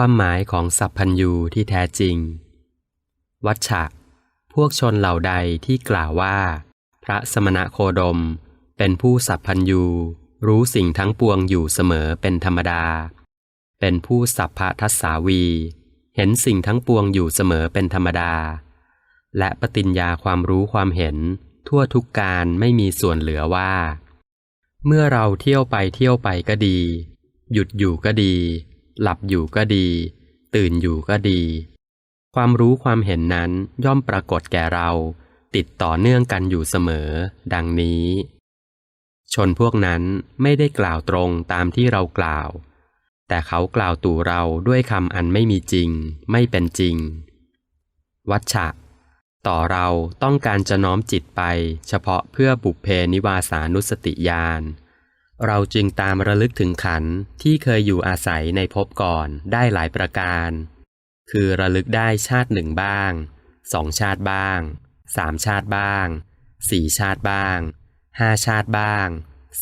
ความหมายของสัพพัญญูที่แท้จริง วัชชะ พวกชนเหล่าใดที่กล่าวว่า พระสมณะโคดม เป็นผู้สัพพัญญูรู้สิ่งทั้งปวงอยู่เสมอเป็นธรรมดา เป็นผู้สัพพทัสสาวี เห็นสิ่งทั้งปวงอยู่เสมอเป็นธรรมดา และปฏิญญาความรู้ความเห็น ทั่วทุกการไม่มีส่วนเหลือว่า เมื่อเราเที่ยวไปเที่ยวไปก็ดี หยุดอยู่ก็ดี หลับอยู่ก็ดี ตื่นอยู่ก็ดี ความรู้ความเห็นนั้นย่อมปรากฏแก่เรา ติดต่อเนื่องกันอยู่เสมอ ดังนี้ ชนพวกนั้นไม่ได้กล่าวตรงตามที่เรากล่าว แต่เขากล่าวตู่เราด้วยคำอันไม่มีจริง ไม่เป็นจริง วัชชะต่อเราต้องการจะน้อมจิตไป เฉพาะเพื่อบุพเพนิวาสานุสติญาณ เราจึงตามระลึกถึงขันที่เคยอยู่อาศัยในภพก่อนได้หลายประการ คือระลึกได้ชาติหนึ่งบ้างสองชาติบ้างสามชาติบ้างสี่ชาติบ้างห้าชาติบ้าง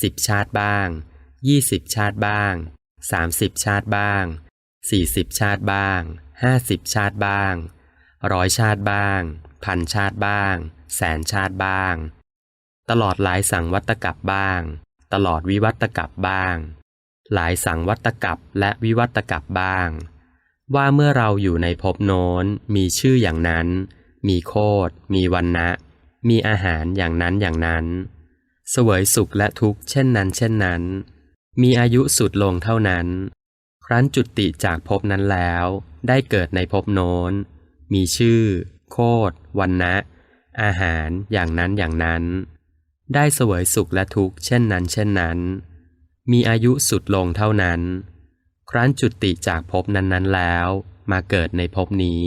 สิบชาติบ้างยี่สิบชาติบ้างสามสิบชาติบ้างสี่สิบชาติบ้างห้าสิบชาติบ้างร้อยชาติบ้าง พันชาติบ้าง แสนชาติบ้าง ตลอดหลายสังวัตกับบ้าง ตลอดวิวัตกับบ้าง หลายสังวัตกับและวิวัตกับบ้าง ว่าเมื่อเราอยู่ในภพโน้น มีชื่ออย่างนั้น มีโคดมีวันนะ มีอาหารอย่างนั้นอย่างนั้น เสวยสุขและทุกข์เช่นนั้น เช่นนั้น มีอายุสุดลงเท่านั้น ครั้นจุติจากภพนั้นแล้ว ได้เกิดในภพโน้น มีชื่อ โคดวันนะอาหารอย่างนั้นอย่างนั้น ได้เสวยสุขและทุกข์เช่นนั้นเช่นนั้น มีอายุสุดลงเท่านั้น ครั้นจุติจากภพนั้นๆแล้ว มาเกิดในภพนี้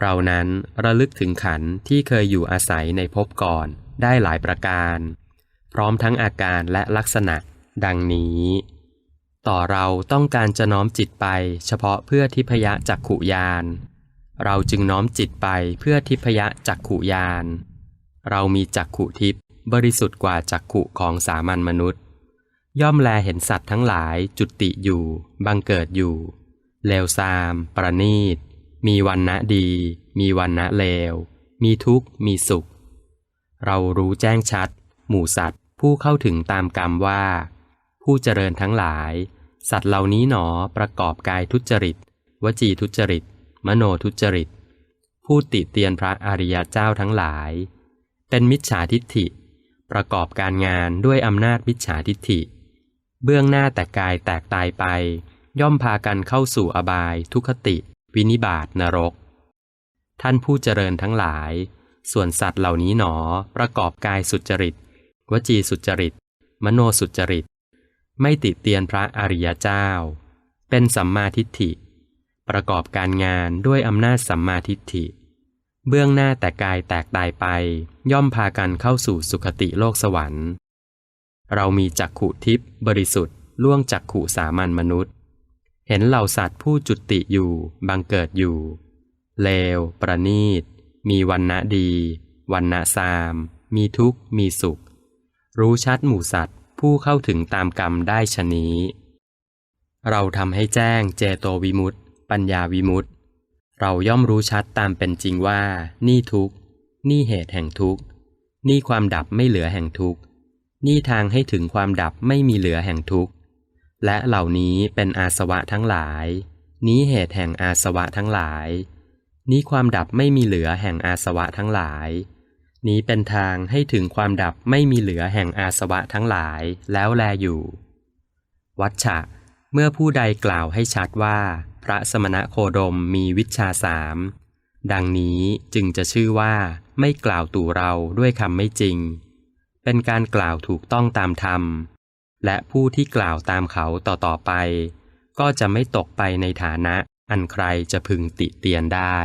เรานั้นระลึกถึงขันธ์ที่เคยอยู่อาศัยในภพก่อนได้หลายประการ พร้อมทั้งอาการและลักษณะ ดังนี้ ต่อเราต้องการจะน้อมจิตไปเฉพาะเพื่อทิพยะจักขุยาน เราจึงน้อมจิตไปเพื่อทิพยะจักขุยาน เรามีจักขุทิพ บริสุทธิ์กว่าจักขุของสามัญมนุษย์ ย่อมแลเห็นสัตว์ทั้งหลายจุติอยู่ บังเกิดอยู่ เลวซาม ประณีต มีวันณะดี มีวันณะเลว มีทุกข์ มีสุข เรารู้แจ้งชัด หมู่สัตว์ผู้เข้าถึงตามกรรมว่า ผู้เจริญทั้งหลาย สัตว์เหล่านี้หนอประกอบกายทุจริต วจีทุจริต มโนทุจริต ผู้ติเตียนพระอริยเจ้าทั้งหลาย เป็นมิจฉาทิฏฐิ ประกอบการงานด้วยอำนาจมิจฉาทิฏฐิ เบื้องหน้าแต่กายแตกตายไป ย่อมพากันเข้าสู่อบาย ทุคติ วินิบาตนรก ท่านผู้เจริญทั้งหลาย ส่วนสัตว์เหล่านี้หนอ ประกอบกายสุจริต วจีสุจริต มโนสุจริต ไม่ติเตียนพระอริยเจ้า เป็นสัมมาทิฏฐิ ประกอบการงานด้วยอำนาจสัมมาทิฏฐิ เบื้องหน้าแต่กายแตกตายไป ย่อมพากันเข้าสู่สุคติโลกสวรรค์ เรามีจักขุทิพย์บริสุทธิ์ล่วงจักขุสามัญมนุษย์ เห็นเหล่าสัตว์ผู้จุติอยู่บังเกิดอยู่ เลว ประณีต มีวันณะดีวันณะซาม มีทุกข์ มีสุข รู้ชัดหมู่สัตว์ผู้เข้าถึงตามกรรมได้ชะนี้ เราทำให้แจ้งเจโตวิมุตติปัญญาวิมุตติ เราย่อมรู้ชัดตามเป็นจริงว่า นี่ทุกนี่เหตุแห่งทุกนี่ความดับไม่เหลือแห่งทุกนี่ทางให้ถึงความดับไม่มีเหลือแห่งทุกและเหล่านี้เป็นอาสวะทั้งหลาย นี้เหตุแห่งอาสวะทั้งหลาย นี้ความดับไม่มีเหลือแห่งอาสวะทั้งหลาย นี้เป็นทางให้ถึงความดับไม่มีเหลือแห่งอาสวะทั้งหลายแล้วแลอยู่ วัชชะ เมื่อผู้ใดกล่าวให้ชัดว่า พระสมณะโคดมมีวิชาสามดังนี้จึงจะชื่อว่าไม่กล่าวตู่เราด้วยคำไม่จริง เป็นการกล่าวถูกต้องตามธรรม และผู้ที่กล่าวตามเขาต่อๆไป ก็จะไม่ตกไปในฐานะอันใครจะพึงติเตียนได้